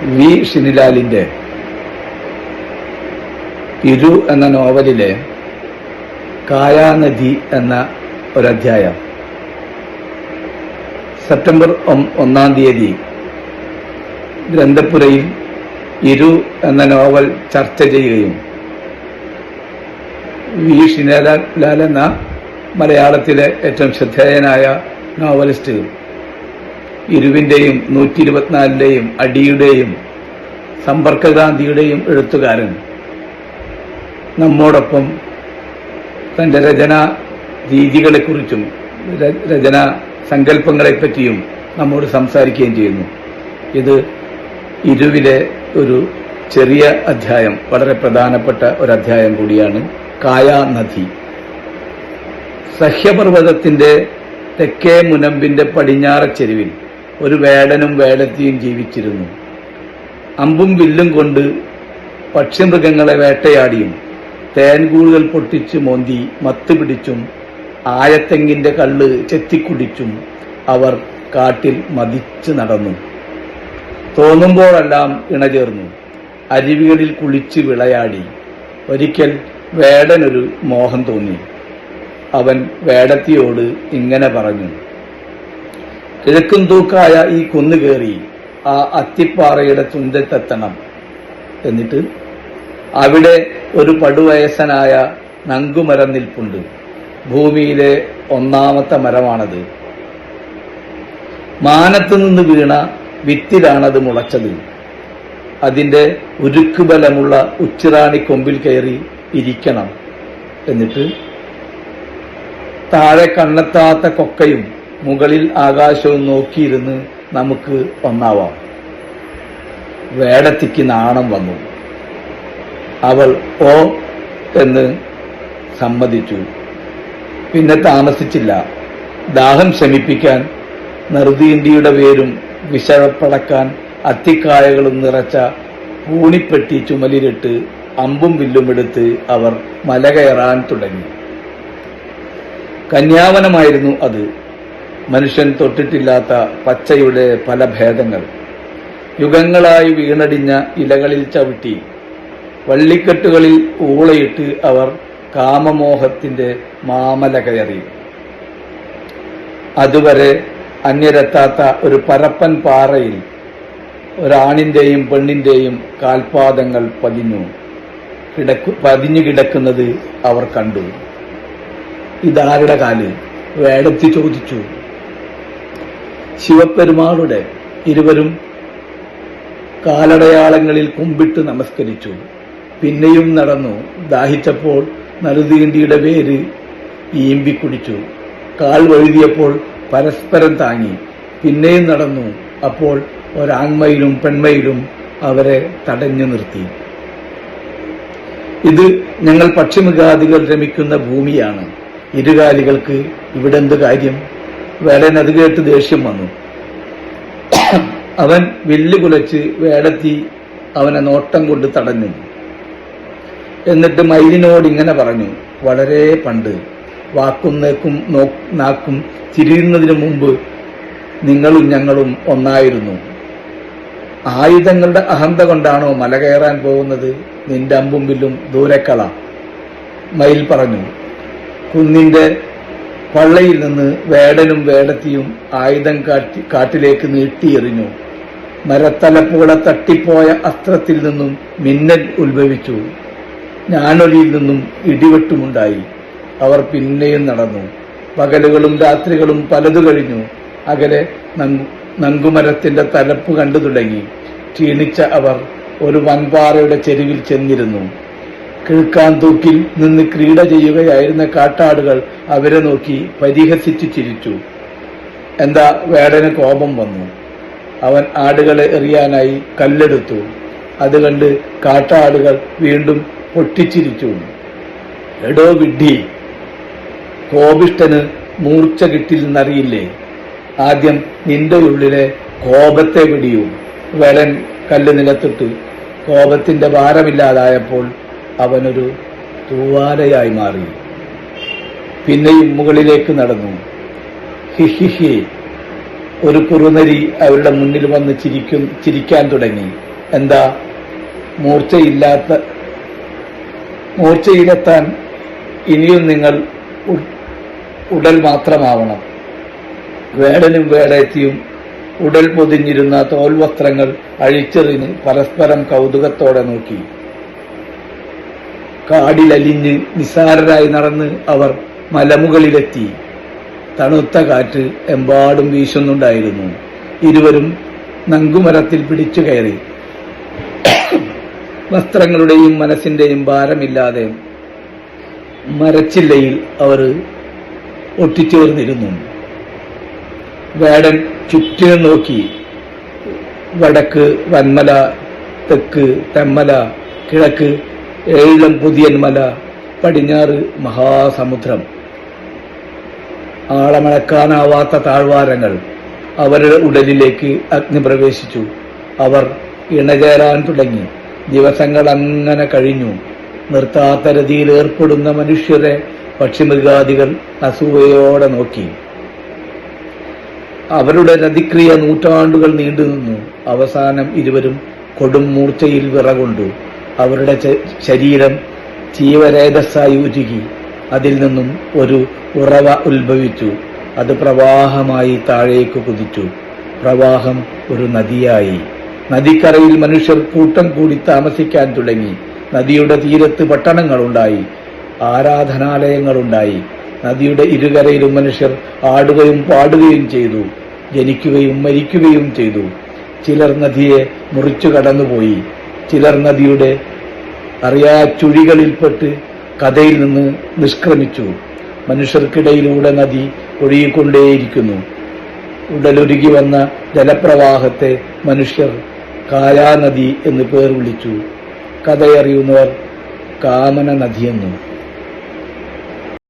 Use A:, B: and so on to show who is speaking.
A: V ഷിനിലാലിന്റെ ഇരു എന്ന നോവലിലെ കായാനദി എന്ന ഒരധ്യായം. സെപ്റ്റംബർ ഒന്നാം തീയതി ഗ്രന്ഥപുരയിൽ ഇരു എന്ന നോവൽ ചർച്ച ചെയ്യുകയും വി ഷിനലാൽ എന്ന മലയാളത്തിലെ ഏറ്റവും ശ്രദ്ധേയനായ നോവലിസ്റ്റ് ഇരുവിന്റെയും നൂറ്റി ഇരുപത്തിനാലിന്റെയും അടിയുടെയും സമ്പർക്കക്രാന്തിയുടെയും എഴുത്തുകാരൻ. നമ്മോടൊപ്പം തന്റെ രചന രീതികളെക്കുറിച്ചും രചന സങ്കല്പങ്ങളെപ്പറ്റിയും നമ്മോട് സംസാരിക്കുകയും ചെയ്യുന്നു. ഇത് ഇരുവിലെ ഒരു ചെറിയ അധ്യായം വളരെ പ്രധാനപ്പെട്ട ഒരു അധ്യായം കൂടിയാണ് കായാനദി സഹ്യപർവതത്തിന്റെ തെക്കേ മുനമ്പിന്റെ പടിഞ്ഞാറ ചെരുവിൽ ഒരു വേടനും വേടത്തിയും ജീവിച്ചിരുന്നു. അമ്പും വില്ലും കൊണ്ട് പക്ഷിമൃഗങ്ങളെ വേട്ടയാടിയും തേൻകൂടുകൾ പൊട്ടിച്ച് മോന്തി മത്ത് പിടിച്ചും ആയത്തെങ്ങിന്റെ കള്ള് ചെത്തിക്കുടിച്ചും അവർ കാട്ടിൽ മതിച്ചു നടന്നു. തോന്നുമ്പോഴെല്ലാം ഇണചേർന്നു. അരുവികളിൽ കുളിച്ച് വിളയാടി. ഒരിക്കൽ വേടനൊരു മോഹം തോന്നി. അവൻ വേടത്തിയോട് ഇങ്ങനെ പറഞ്ഞു. കിഴക്കും തൂക്കായ ഈ കുന്നു കയറി ആ അത്തിപ്പാറയുടെ തുഞ്ചത്തെത്തണം എന്നിട്ട് അവിടെ ഒരു പടുവയസ്സനായ നങ്കുമരം നിൽപ്പുണ്ട്. ഭൂമിയിലെ ഒന്നാമത്തെ മരമാണത്. മാനത്തു നിന്ന് വീണ വിത്തിലാണത് മുളച്ചത്. അതിന്റെ ഉരുക്കുബലമുള്ള ഉച്ചിറാണി കൊമ്പിൽ കയറി ഇരിക്കണം. എന്നിട്ട് താഴെ കണ്ണെത്താത്ത കൊക്കയും മുകളിൽ ആകാശവും നോക്കിയിരുന്ന് നമുക്ക് ഒന്നാവാം. വേടത്തിക്ക് നാണം വന്നു. അവൾ ഓ എന്ന് സമ്മതിച്ചു. പിന്നെ താമസിച്ചില്ല. ദാഹം ശമിപ്പിക്കാൻ നെറുതീന്തിയുടെ വേരും വിശപ്പടക്കാൻ അത്തിക്കായകളും നിറച്ച പൂണിപ്പെട്ടി ചുമലിലിട്ട് അമ്പും വില്ലുമെടുത്ത് അവർ മല കയറാൻ തുടങ്ങി. കന്യാവനമായിരുന്നു അത്. മനുഷ്യൻ തൊട്ടിട്ടില്ലാത്ത പച്ചയുടെ പല ഭേദങ്ങൾ. യുഗങ്ങളായി വീണടിഞ്ഞ ഇലകളിൽ ചവിട്ടി വള്ളിക്കെട്ടുകളിൽ ഊളയിട്ട് അവർ കാമമോഹത്തിന്റെ മാമല കയറി. അതുവരെ അന്യരെത്താത്ത ഒരു പരപ്പൻ പാറയിൽ ഒരാണിന്റെയും പെണ്ണിന്റെയും കാൽപാദങ്ങൾ പതിഞ്ഞു. കിടക്കു പതിഞ്ഞു കിടക്കുന്നത് അവർ കണ്ടു. ഇതാരുടെ കാൽ? വേടത്തി ചോദിച്ചു. ശിവപെരുമാളുടെ ഇരുവരും കാലടയാളങ്ങളിൽ കുമ്പിട്ട് നമസ്കരിച്ചു. പിന്നെയും നടന്നു. ദാഹിച്ചപ്പോൾ നറുതീണ്ടിയുടെ പേര് ഈമ്പി കുടിച്ചു കാൽ വഴുതിയപ്പോൾ പരസ്പരം താങ്ങി. പിന്നെയും നടന്നു. അപ്പോൾ ഒരാൺമയിലും പെൺമയിലും അവരെ തടഞ്ഞു നിർത്തി. ഇത് ഞങ്ങൾ പക്ഷിമൃഗാദികൾ രമിക്കുന്ന ഭൂമിയാണ്. ഇരുകാലികൾക്ക് ഇവിടെന്ത് കാര്യം? വേടൻ അത് കേട്ട് ദേഷ്യം വന്നു. അവൻ വില്ല് കുലച്ച് വേടത്തി അവനെ നോട്ടം കൊണ്ട് തടഞ്ഞു. എന്നിട്ട് മയിലിനോട് ഇങ്ങനെ പറഞ്ഞു വളരെ പണ്ട് വാക്കും നേക്കും നോ- നാക്കും തിരിയുന്നതിനു മുമ്പ് നിങ്ങളും ഞങ്ങളും ഒന്നായിരുന്നു. ആയുധങ്ങളുടെ അഹന്ത കൊണ്ടാണോ മല കയറാൻ പോകുന്നത്? നിന്റെ അമ്പും വില്ലും ദൂരക്കള. മയിൽ പറഞ്ഞു കുന്നിന്റെ പള്ളയിൽ നിന്ന് വേടനും വേടത്തിയും ആയുധം കാട്ടി കാട്ടിലേക്ക് നീട്ടിയെറിഞ്ഞു. മരത്തലപ്പുകളെ തട്ടിപ്പോയ അസ്ത്രത്തിൽ നിന്നും മിന്നൽ ഉത്ഭവിച്ചു. ഞാനൊലിയിൽ നിന്നും ഇടിവെട്ടുമുണ്ടായി. അവർ പിന്നെയും നടന്നു. പകലുകളും രാത്രികളും പലതു കഴിഞ്ഞു. അകലെ നങ്കു- നങ്കുമരത്തിന്റെ തലപ്പ് കണ്ടു തുടങ്ങി. ക്ഷീണിച്ച അവർ ഒരു വൻപാറയുടെ ചെരുവിൽ ചെന്നിരുന്നു. കിഴക്കാന്തൂക്കിൽ നിന്ന് ക്രീഡ ചെയ്യുകയായിരുന്ന കാട്ടാടുകൾ അവരെ നോക്കി പരിഹസിച്ചു ചിരിച്ചു. എന്താ വേടന് കോപം വന്നു. അവൻ ആടുകളെ എറിയാനായി കല്ലെടുത്തു. അത് കണ്ട് കാട്ടാടുകൾ വീണ്ടും പൊട്ടിച്ചിരിച്ചു. എടോ വിഡ്ഢി കോപിഷ്ടന് മൂർച്ച കിട്ടില്ലെന്നറിയില്ലേ? ആദ്യം നിന്റെ ഉള്ളിലെ കോപത്തെ പിടിയൂ വേടൻ കല്ല് നിലത്തിട്ടു. കോപത്തിന്റെ ഭാരമില്ലാതായപ്പോൾ അവനൊരു തൂവാലയായി മാറി. പിന്നെയും മുകളിലേക്ക് നടന്നു. ഹിഹിഹി ഒരു കുറുനരി അവരുടെ മുന്നിൽ വന്ന് ചിരിക്കും ചിരിക്കാൻ തുടങ്ങി. എന്താ? മൂർച്ചയില്ലാത്ത മൂർച്ചയിലെത്താൻ ഇനിയും നിങ്ങൾ ഉടൽ മാത്രമാവണം. വേടനും വേടയത്തിയും ഉടൽ പൊതിഞ്ഞിരുന്ന തോൽവസ്ത്രങ്ങൾ അഴിച്ചെറിഞ്ഞ് പരസ്പരം കൗതുകത്തോടെ നോക്കി. കാടിലലിഞ്ഞ് നിസാരരായി നടന്ന് അവർ മലമുകളിലെത്തി. തണുത്ത കാറ്റ് എമ്പാടും വീശുന്നുണ്ടായിരുന്നു. ഇരുവരും നങ്കുമരത്തിൽ പിടിച്ചു കയറി. വസ്ത്രങ്ങളുടെയും മനസ്സിന്റെയും ഭാരമില്ലാതെ മരച്ചില്ലയിൽ അവർ ഒട്ടിച്ചേർന്നിരുന്നു. വേടൻ ചുറ്റിനും നോക്കി. വടക്ക് വന്മല തെക്ക് തെമ്മല കിഴക്ക് ഏഴം പുതിയൻ മല പടിഞ്ഞാറ് മഹാസമുദ്രം. ആളമണക്കാനാവാത്ത താഴ്വാരങ്ങൾ അവരുടെ ഉടലിലേക്ക് അഗ്നി പ്രവേശിച്ചു അവർ ഇണചേരാൻ തുടങ്ങി. ദിവസങ്ങൾ അങ്ങനെ കഴിഞ്ഞു. നിർത്താത്ത രതിയിൽ ഏർപ്പെടുന്ന മനുഷ്യരെ പക്ഷിമൃഗാദികൾ അസൂയയോടെ നോക്കി. അവരുടെ രതിക്രിയ നൂറ്റാണ്ടുകൾ നീണ്ടുനിന്നു. അവസാനം ഇരുവരും കൊടും മൂർച്ചയിൽ വിറകൊണ്ടു. അവരുടെ ശരീരം ജീവരേതസ്സായി ഉരുകി അതിൽ നിന്നും ഒരു ഉറവ ഉത്ഭവിച്ചു. അത് പ്രവാഹമായി താഴേക്ക് കുതിച്ചു. പ്രവാഹം ഒരു നദിയായി. നദിക്കരയിൽ മനുഷ്യർ കൂട്ടം കൂടി താമസിക്കാൻ തുടങ്ങി. നദിയുടെ തീരത്ത് പട്ടണങ്ങളുണ്ടായി. ആരാധനാലയങ്ങളുണ്ടായി. നദിയുടെ ഇരുകരയിലും മനുഷ്യർ ആടുകയും പാടുകയും ചെയ്തു. ജനിക്കുകയും മരിക്കുകയും ചെയ്തു. ചിലർ നദിയെ മുറിച്ചു കടന്നുപോയി. ചിലർ നദിയുടെ അറിയാ ചുഴികളിൽപ്പെട്ട് കഥയിൽ നിന്ന് നിഷ്ക്രമിച്ചു. മനുഷ്യർക്കിടയിലൂടെ നദി ഒഴുകിക്കൊണ്ടേയിരിക്കുന്നു. ഉടലൊരുകി വന്ന ജലപ്രവാഹത്തെ മനുഷ്യർ കാലാനദി എന്ന് പേർ വിളിച്ചു. കഥയറിയുന്നവർ കാമന നദിയെന്നും